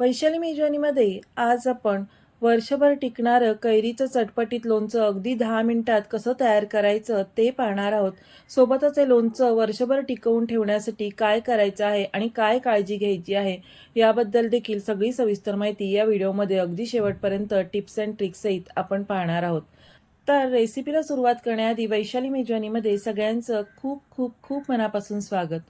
वैशाली मेजवानीमध्ये आज आपण वर्षभर टिकणारं कैरीचं चटपटीत लोणचं अगदी दहा मिनिटात कसं तयार करायचं ते पाहणार आहोत. सोबतच हे लोणचं वर्षभर टिकवून ठेवण्यासाठी काय करायचं आहे आणि काय काळजी घ्यायची आहे याबद्दल देखील सगळी सविस्तर माहिती या व्हिडिओमध्ये अगदी शेवटपर्यंत टिप्स अँड ट्रिक्ससहित आपण पाहणार आहोत. तर रेसिपीला सुरुवात करण्याआधी वैशाली मेजवानीमध्ये सगळ्यांचं खूप खूप खूप मनापासून स्वागत.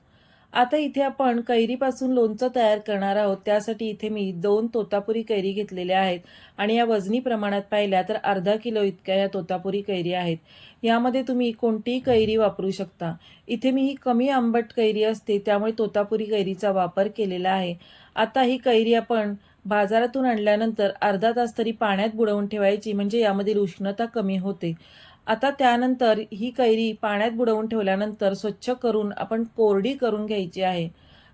आता इथे आपण कैरीपासून लोणचं तयार करणार आहोत. त्यासाठी इथे मी दोन तोतापुरी कैरी घेतलेल्या आहेत. आणि या वजनी प्रमाणात पाहिल्या तर अर्धा किलो इतक्या या तोतापुरी कैरी आहेत. यामध्ये तुम्ही कोणतीही कैरी वापरू शकता. इथे मी ही कमी आंबट कैरी असते त्यामुळे तोतापुरी कैरीचा वापर केलेला आहे. आता ही कैरी आपण बाजारातून आणल्यानंतर अर्धा तास तरी पाण्यात बुडवून ठेवायची म्हणजे यामधील उष्णता कमी होते. आता त्यानंतर ही कैरी पाण्यात बुडवून ठेवल्यानंतर स्वच्छ करून आपण कोरडी करून घ्यायची आहे.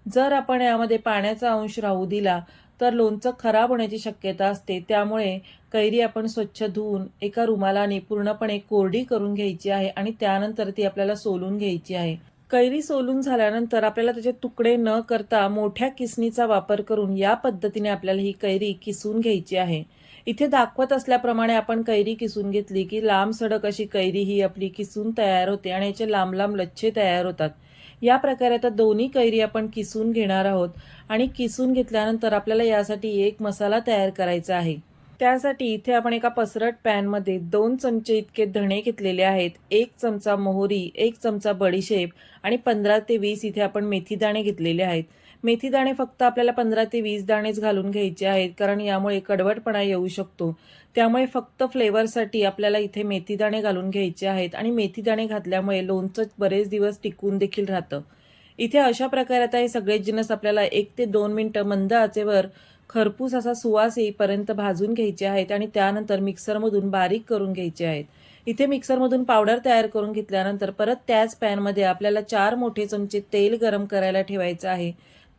जर आपण यामध्ये पाण्याचा अंश राहू दिला तर लोणचं खराब होण्याची शक्यता असते. त्यामुळे कैरी आपण स्वच्छ धुवून एका रुमालाने पूर्णपणे कोरडी करून घ्यायची आहे आणि त्यानंतर ती आपल्याला सोलून घ्यायची आहे. कैरी सोलून झाल्यानंतर आपल्याला त्याचे तुकडे न करता मोठ्या किसणीचा वापर करून या पद्धतीने आपल्याला ही कैरी किसून घ्यायची आहे. इथे दाखवत असल्याप्रमाणे आपण कैरी किसून घेतली की लांब सडक अशी कैरी ही आपली किसून तयार होते आणि याचे लांब लांब लच्छे तयार होतात. या प्रकारे आता दोन्ही कैरी आपण किसून घेणार आहोत आणि किसून घेतल्यानंतर आपल्याला यासाठी एक मसाला तयार करायचा आहे. त्यासाठी इथे आपण एका पसरट पॅनमध्ये दोन चमचे इतके धणे घेतलेले आहेत. एक चमचा मोहरी एक चमचा बडीशेप आणि पंधरा ते वीस इथे आपण मेथीदाणे घेतलेले आहेत. मेथीदाणे फक्त आपल्याला पंधरा ते वीस दाणेच घालून घ्यायचे आहेत कारण यामुळे कडवटपणा येऊ शकतो. त्यामुळे फक्त फ्लेवरसाठी आपल्याला इथे मेथीदाणे घालून घ्यायचे आहेत आणि मेथीदाणे घातल्यामुळे लोणचं बरेच दिवस टिकून देखील राहतं. इथे अशा प्रकारे आता हे सगळे जिनस आपल्याला एक ते दोन मिनटं मंद आचेवर खरपूस असा सुवास येईपर्यंत भाजून घ्यायचे आहेत आणि त्यानंतर मिक्सरमधून बारीक करून घ्यायचे आहेत. इथे मिक्सरमधून पावडर तयार करून घेतल्यानंतर परत त्याच पॅनमध्ये आपल्याला चार मोठे चमचे तेल गरम करायला ठेवायचं आहे.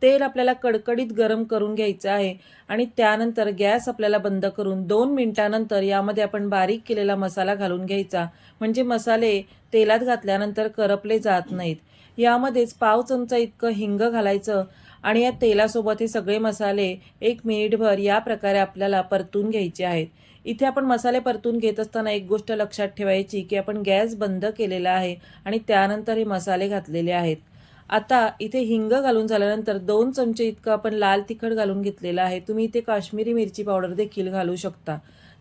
तेल आपल्याला कडकडीत गरम करून घ्यायचं आहे आणि त्यानंतर गॅस आपल्याला बंद करून दोन मिनिटानंतर यामध्ये आपण बारीक केलेला मसाला घालून घ्यायचा. म्हणजे मसाले तेलात घातल्यानंतर करपले जात नाहीत. यामध्येच पाव चमचा इतकं हिंग घालायचं आणि या तेलासोबत हे सगळे मसाले एक मिनिटभर या प्रकारे आपल्याला परतून घ्यायचे आहेत. इथे आपण मसाले परतून घेत असताना एक गोष्ट लक्षात ठेवायची की आपण गॅस बंद केलेला आहे आणि त्यानंतर हे मसाले घातलेले आहेत. आता इथे हिंग घालून झाल्यानंतर दोन चमचे इतकं आपण लाल तिखट घालून घेतलेलं आहे. तुम्ही इथे काश्मीरी मिरची पावडर देखील घालू शकता.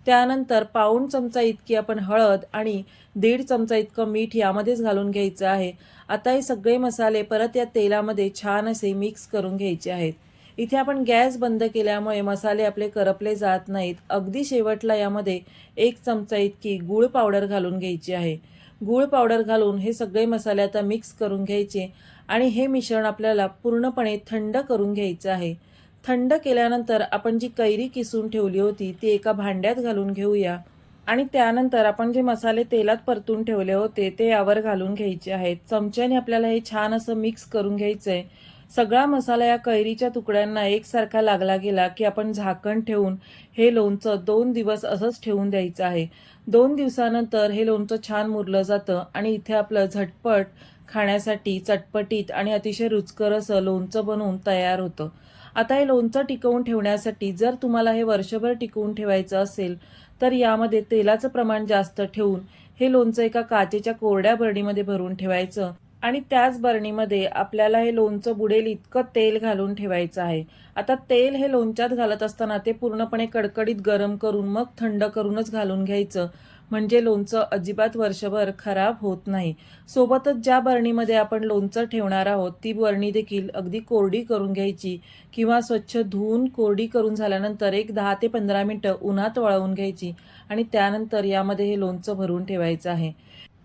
त्यानंतर पाऊण चमचा इतकी आपण हळद आणि दीड चमचा इतकं मीठ यामध्येच घालून घ्यायचं आहे. आता हे सगळे मसाले परत या तेलामध्ये छान असे मिक्स करून घ्यायचे आहेत. इथे आपण गॅस बंद केल्यामुळे मसाले आपले करपले जात नाहीत. अगदी शेवटला यामध्ये एक चमचा इतकी गूळ पावडर घालून घ्यायची आहे. गूळ पावडर घालून हे सगळे मसाले आता मिक्स करून घ्यायचे आणि हे मिश्रण आपल्याला पूर्णपणे थंड करून घ्यायचं आहे. थंड केल्यानंतर आपण जी कैरी किसून ठेवली होती ती एका भांड्यात घालून घेऊया. आणि त्यानंतर आपण जे मसाले तेलात परतून ठेवले होते ते यावर घालून घ्यायचे आहेत. चमच्याने आपल्याला हे छान असं मिक्स करून घ्यायचं आहे सगळा मसाला या कैरीच्या तुकड्यांना एकसारखा लागला गेला की आपण झाकण ठेवून हे लोणचं दोन दिवस असंच ठेवून द्यायचं आहे. दोन दिवसानंतर हे लोणचं छान मुरलं जातं आणि इथे आपलं झटपट खाण्यासाठी चटपटीत आणि अतिशय रुचकर असं लोणचं बनवून तयार होतं. आता हे लोणचं टिकवून ठेवण्यासाठी जर तुम्हाला हे वर्षभर टिकवून ठेवायचं असेल तर यामध्ये तेलाचं प्रमाण जास्त ठेवून हे लोणचं एका काचेच्या कोरड्या बरणीमध्ये भरून ठेवायचं. आणि त्याच बरणीमध्ये आपल्याला हे लोणचं बुडेल इतकं तेल घालून ठेवायचं आहे. आता तेल हे लोणच्यात घालत असताना ते पूर्णपणे कडकडीत गरम करून मग थंड करूनच घालून घ्यायचं. म्हणजे लोणचं अजिबात वर्षभर खराब होत नाही. सोबतच ज्या बरणीमध्ये आपण लोणचं ठेवणार आहोत ती बरणी देखील अगदी कोरडी करून घ्यायची किंवा स्वच्छ धुवून कोरडी करून झाल्यानंतर एक दहा ते पंधरा मिनटं उन्हात वळवून घ्यायची आणि त्यानंतर यामध्ये हे लोणचं भरून ठेवायचं आहे.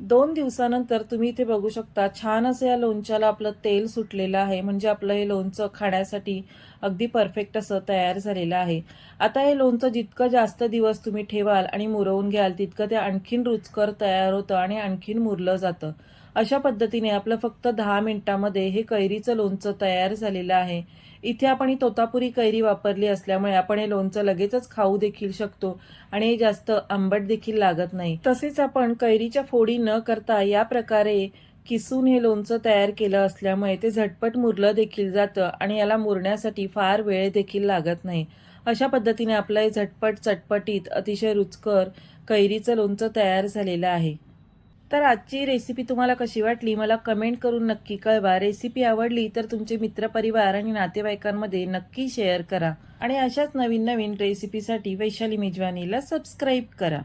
दोन दिवसानंतर तुम्ही इथे बघू शकता छान असं या लोणच्याला आपलं तेल सुटलेलं आहे. म्हणजे आपलं हे लोणचं खाण्यासाठी अगदी परफेक्ट असं तयार झालेलं आहे. आता हे लोणचं जितकं जास्त दिवस तुम्ही ठेवाल आणि मुरवून घ्याल तितकं ते आणखीन रुचकर तयार होतं आणि आणखीन मुरलं जातं. अशा पद्धतीने आपलं फक्त दहा मिनिटामध्ये हे कैरीचं लोणचं तयार झालेलं आहे. इथे आपण ही तोतापुरी कैरी वापरली असल्यामुळे आपण हे लोणचं लगेचच खाऊ देखील शकतो आणि हे जास्त आंबट देखील लागत नाही. तसेच आपण कैरीच्या फोडी न करता या प्रकारे किसून हे लोणचं तयार केलं असल्यामुळे ते झटपट मुरलं देखील जातं आणि याला मुरण्यासाठी फार वेळ देखील लागत नाही. अशा पद्धतीने आपलं हे झटपट चटपटीत अतिशय रुचकर कैरीचं लोणचं तयार झालेलं आहे. तर आजची रेसिपी तुम्हाला कशी वाटली? मला कमेंट करून नक्की कळवा. रेसिपी आवडली तर तुमचे मित्रपरिवार आणि नातेवाईकांमध्ये नक्की शेअर करा. आणि अशाच नवीन नवीन रेसिपीसाठी वैशाली मेजवानीला सबस्क्राईब करा.